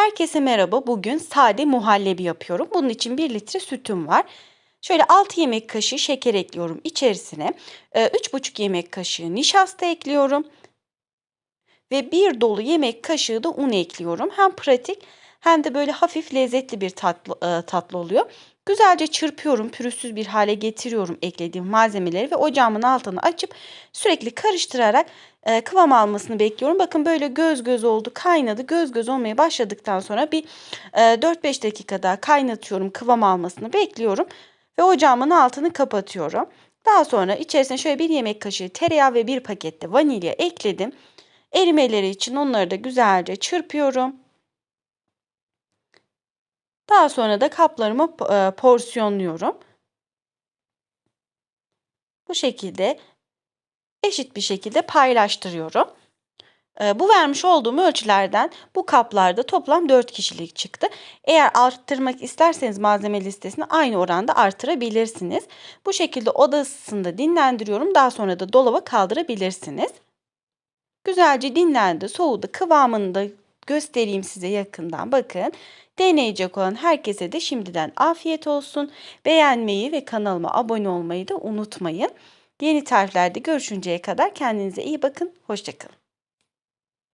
Herkese merhaba. Bugün sade muhallebi yapıyorum. Bunun için 1 litre sütüm var. Şöyle 6 yemek kaşığı şeker ekliyorum içerisine. Ee, 3,5 yemek kaşığı nişasta ekliyorum. Ve 1 dolu yemek kaşığı da un ekliyorum. Hem pratik hem de böyle hafif lezzetli bir tatlı, e, tatlı oluyor. Güzelce çırpıyorum, pürüzsüz bir hale getiriyorum eklediğim malzemeleri ve ocağımın altını açıp sürekli karıştırarak e, kıvam almasını bekliyorum. Bakın böyle göz göz oldu, kaynadı. Göz göz olmaya başladıktan sonra bir e, 4-5 dakika daha kaynatıyorum, kıvam almasını bekliyorum ve ocağımın altını kapatıyorum. Daha sonra içerisine şöyle bir yemek kaşığı tereyağı ve bir pakette vanilya ekledim. Erimeleri için onları da güzelce çırpıyorum. Daha sonra da kaplarıma e, porsiyonluyorum. Bu şekilde eşit bir şekilde paylaştırıyorum. E, bu vermiş olduğum ölçülerden bu kaplarda toplam 4 kişilik çıktı. Eğer arttırmak isterseniz malzeme listesini aynı oranda artırabilirsiniz. Bu şekilde oda ısısında dinlendiriyorum. Daha sonra da dolaba kaldırabilirsiniz. Güzelce dinlendi, soğudu. Kıvamını da göstereyim size yakından. Bakın. Deneyecek olan herkese de şimdiden afiyet olsun. Beğenmeyi ve kanalıma abone olmayı da unutmayın. Yeni tariflerde görüşünceye kadar kendinize iyi bakın. Hoşçakalın.